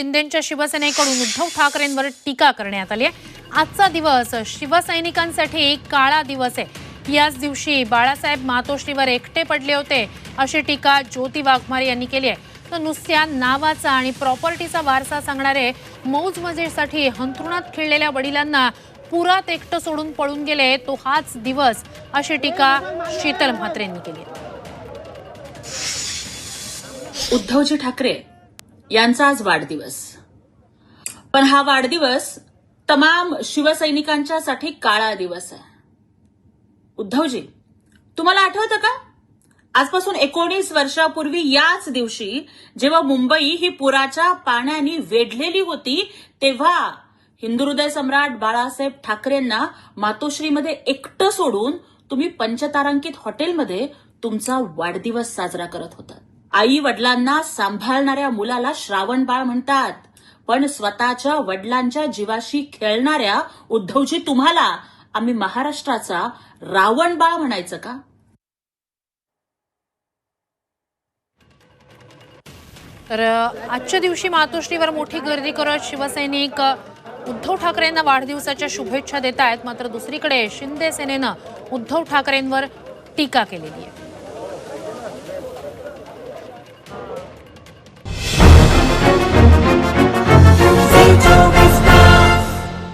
शिंदेच्या शिवसेनेकडून उद्धव ठाकरेंवर टीका करण्यात आली आहे. आजचा दिवस शिवसैनिकांसाठी एक काळा दिवस आहे. याच दिवशी बाळासाहेब मातोश्रीवर एकटे पडले होते अशी टीका ज्योती वाघमारे यांनी केली आहे. तर नुसत्या नावाचा आणि प्रॉपर्टीचा वारसा सांगणारे मौज मजेसाठी हंतरुणात खेळलेल्या वडिलांना पुरात एकटं सोडून पळून गेले. तो हाच दिवस अशी टीका शीतल म्हात्रे यांनी केली उद्धवजी ठाकरे यांचा आज वाढदिवस. पण हा वाढदिवस तमाम शिवसैनिकांच्यासाठी काळा दिवस आहे. उद्धवजी तुम्हाला आठवतं का? आजपासून एकोणीस वर्षापूर्वी याच दिवशी जेव्हा मुंबई ही पुराच्या पाण्याने वेढलेली होती तेव्हा हिंदू हृदय सम्राट बाळासाहेब ठाकरेंना मातोश्रीमध्ये एकटं सोडून तुम्ही पंचतारांकित हॉटेलमध्ये तुमचा वाढदिवस साजरा करत होता आई वडिलांना सांभाळणाऱ्या मुलाला श्रावण बाळ म्हणतात. पण स्वतःच्या वडिलांच्या जीवाशी खेळणाऱ्या उद्धवजी तुम्हाला आम्ही महाराष्ट्राचा रावण बाळ म्हणायचं का? तर आजच्या दिवशी मातोश्रीवर मोठी गर्दी करत शिवसैनिक उद्धव ठाकरेंना वाढदिवसाच्या शुभेच्छा देत आहेत मात्र दुसरीकडे शिंदे सेनेनं उद्धव ठाकरेंवर टीका केलेली आहे.